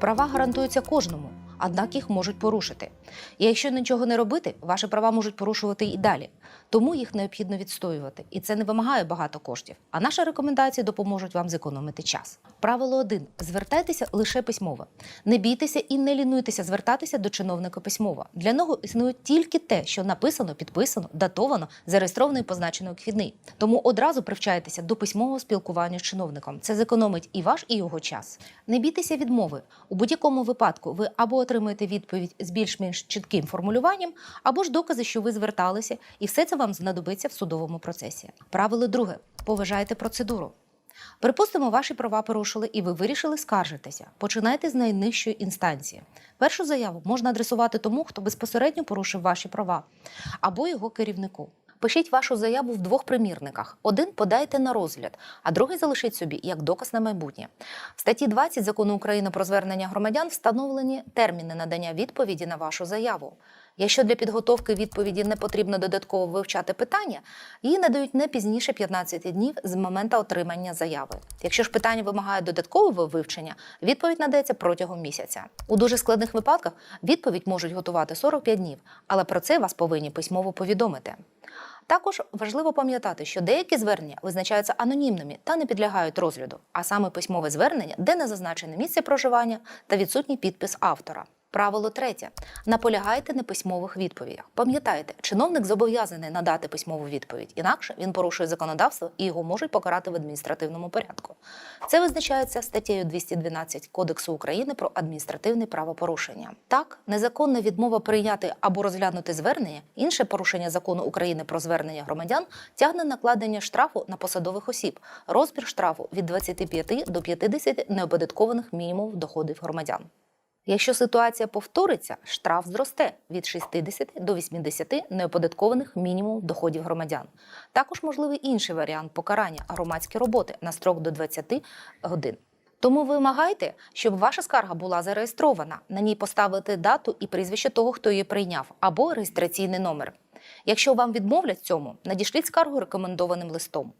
Права гарантуються кожному, однак їх можуть порушити. І якщо нічого не робити, ваші права можуть порушувати і далі. Тому їх необхідно відстоювати. І це не вимагає багато коштів. А наші рекомендації допоможуть вам зекономити час. Правило 1. Звертайтеся лише письмово. Не бійтеся і не лінуйтеся звертатися до чиновника письмово. Для нього існує тільки те, що написано, підписано, датовано, зареєстровано і позначено як вхідний. Тому одразу привчайтеся до письмового спілкування з чиновником. Це зекономить і ваш, і його час. Не бійтеся відмови. У будь-якому випадку ви або отримаєте відповідь з більш-менш чітким формулюванням, або ж докази, що ви зверталися, і все це вам знадобиться в судовому процесі. Правило друге: поважайте процедуру. Припустимо, ваші права порушили і ви вирішили скаржитися. Починайте з найнижчої інстанції. Першу заяву можна адресувати тому, хто безпосередньо порушив ваші права, або його керівнику. Пишіть вашу заяву в двох примірниках. Один подайте на розгляд, а другий залишіть собі як доказ на майбутнє. В статті 20 закону України про звернення громадян встановлені терміни надання відповіді на вашу заяву. Якщо для підготовки відповіді не потрібно додатково вивчати питання, її надають не пізніше 15 днів з моменту отримання заяви. Якщо ж питання вимагає додаткового вивчення, відповідь надається протягом місяця. У дуже складних випадках відповідь можуть готувати 45 днів, але про це вас повинні письмово повідомити. Також важливо пам'ятати, що деякі звернення визначаються анонімними та не підлягають розгляду, а саме письмове звернення, де не зазначене місце проживання та відсутній підпис автора. Правило третє: наполягайте на письмових відповідях. Пам'ятайте, чиновник зобов'язаний надати письмову відповідь, інакше він порушує законодавство і його можуть покарати в адміністративному порядку. Це визначається статтею 212 Кодексу України про адміністративне правопорушення. Так, незаконна відмова прийняти або розглянути звернення, інше порушення закону України про звернення громадян тягне накладення штрафу на посадових осіб, розмір штрафу від 25 до 50 неоподаткованих мінімумів доходів громадян. Якщо ситуація повториться, штраф зросте від 60 до 80 неоподаткованих мінімум доходів громадян. Також можливий інший варіант покарання громадські роботи на строк до 20 годин. Тому вимагайте, щоб ваша скарга була зареєстрована, на ній поставити дату і прізвище того, хто її прийняв, або реєстраційний номер. Якщо вам відмовлять цьому, надішліть скаргу рекомендованим листом.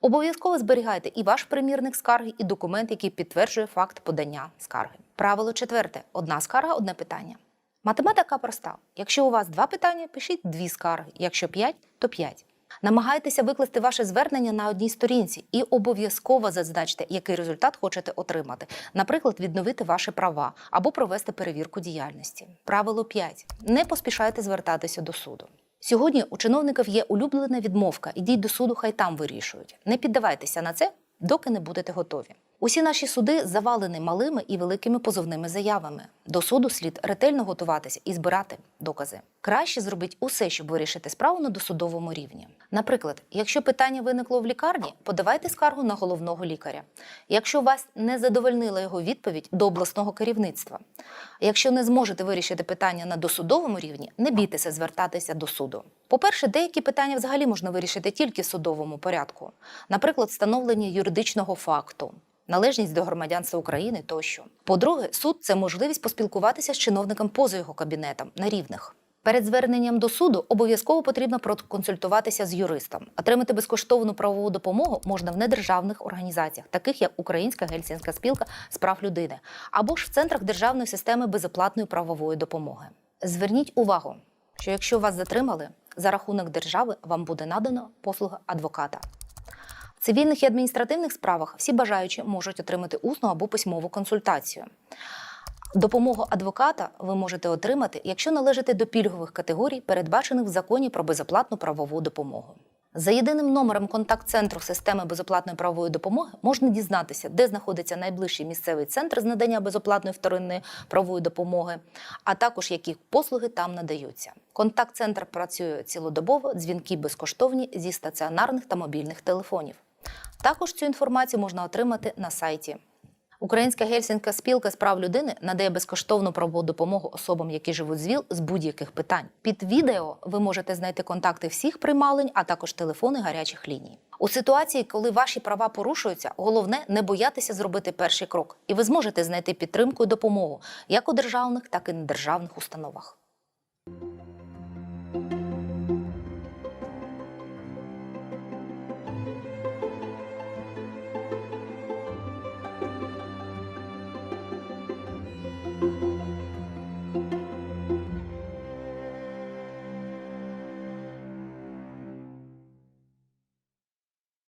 Обов'язково зберігайте і ваш примірник скарги, і документ, який підтверджує факт подання скарги. Правило четверте: одна скарга, одне питання. Математика проста. Якщо у вас два питання, пишіть дві скарги. Якщо п'ять, то п'ять. Намагайтеся викласти ваше звернення на одній сторінці і обов'язково зазначте, який результат хочете отримати. Наприклад, відновити ваші права або провести перевірку діяльності. Правило 5. Не поспішайте звертатися до суду. Сьогодні у чиновників є улюблена відмовка. Ідіть до суду, хай там вирішують. Не піддавайтеся на це, доки не будете готові. Усі наші суди завалені малими і великими позовними заявами. До суду слід ретельно готуватися і збирати докази. Краще зробіть усе, щоб вирішити справу на досудовому рівні. Наприклад, якщо питання виникло в лікарні, подавайте скаргу на головного лікаря. Якщо вас не задовольнила його відповідь до обласного керівництва. Якщо не зможете вирішити питання на досудовому рівні, не бійтеся звертатися до суду. По-перше, деякі питання взагалі можна вирішити тільки в судовому порядку, наприклад, встановлення юридичного факту. Належність до громадянства України тощо. По-друге, суд це можливість поспілкуватися з чиновником поза його кабінетом на рівних. Перед зверненням до суду обов'язково потрібно проконсультуватися з юристом. Отримати безкоштовну правову допомогу можна в недержавних організаціях, таких як Українська гельсінська спілка з прав людини, або ж в центрах державної системи безоплатної правової допомоги. Зверніть увагу, що якщо вас затримали, за рахунок держави вам буде надано послуга адвоката. Цивільних і адміністративних справах всі бажаючі можуть отримати усну або письмову консультацію. Допомогу адвоката ви можете отримати, якщо належите до пільгових категорій, передбачених в законі про безоплатну правову допомогу. За єдиним номером контакт-центру системи безоплатної правової допомоги можна дізнатися, де знаходиться найближчий місцевий центр з надання безоплатної вторинної правової допомоги, а також які послуги там надаються. Контакт-центр працює цілодобово, дзвінки безкоштовні зі стаціонарних та мобільних телефонів. Також цю інформацію можна отримати на сайті. Українська гельсінська спілка з прав людини надає безкоштовну правову допомогу особам, які живуть з ВІЛ, з будь-яких питань. Під відео ви можете знайти контакти всіх приймалень, а також телефони гарячих ліній. У ситуації, коли ваші права порушуються, головне не боятися зробити перший крок, і ви зможете знайти підтримку і допомогу як у державних, так і недержавних установах.